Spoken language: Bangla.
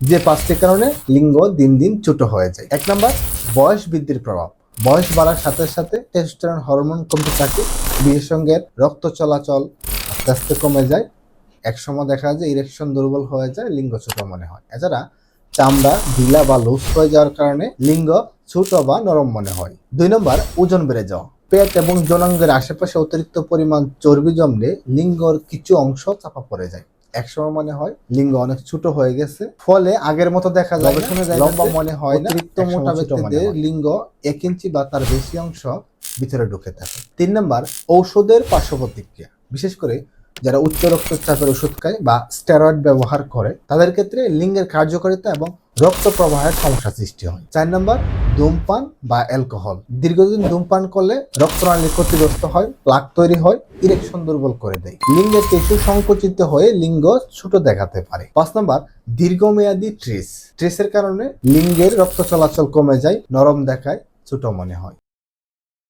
যে পাঁচটি কারণে লিঙ্গ দিন দিন ছোট হয়ে যায়। এক নম্বর, বয়স বৃদ্ধির প্রভাব। বয়স বাড়ার সাথে সাথে টেস্টোস্টেরন হরমোন কমতে থাকে, বিয়ের সঙ্গে রক্ত চলাচল আস্তে আস্তে কমে যায়। একসময় দেখা যায় ইরেকশন দুর্বল হয়ে যায়, লিঙ্গ ছোট মনে হয়। এছাড়া চামড়া ঢিলা বা লুজ হয়ে যাওয়ার কারণে লিঙ্গ ছোট বা নরম মনে হয়। দুই নম্বর, ওজন বেড়ে যাওয়া। পেট এবং জনাঙ্গের আশেপাশে অতিরিক্ত পরিমাণ চর্বি জমলে লিঙ্গর কিছু অংশ চাপা পড়ে যায়। একসময় মনে হয় লিঙ্গ অনেক ছোট হয়ে গেছে। ফলে আগের মতো দেখা যায় লম্বা মনে হয় না। অতিরিক্ত মোটা ব্যক্তিদের লিঙ্গ এক ইঞ্চি বা তার বেশি অংশ ভিতরে ঢুকে থাকে। তিন নম্বর ঔষধের পার্শ্ব প্রতিক্রিয়া বিশেষ করে যারা উচ্চ রক্তচাপের ওষুধ খায় বা স্টেরয়েড ব্যবহার করে তাদের ক্ষেত্রে লিঙ্গের কার্যকারিতা এবং রক্ত প্রবাহের সমস্যা সৃষ্টি হয়। চার নম্বর ধূমপান বা অ্যালকোহল। দীর্ঘদিন ধূমপান করলে রক্তনালী ক্ষতিগ্রস্ত হয় প্লাক তৈরি হয় ইরেকশন দুর্বল করে দেয়। লিঙ্গের টিস্যু সংকুচিত হয়ে লিঙ্গ ছোট দেখাতে পারে। পাঁচ নম্বর, দীর্ঘমেয়াদী ট্রেস ট্রেসের কারণে লিঙ্গের রক্ত চলাচল কমে যায়, নরম দেখায়, ছোট মনে হয়।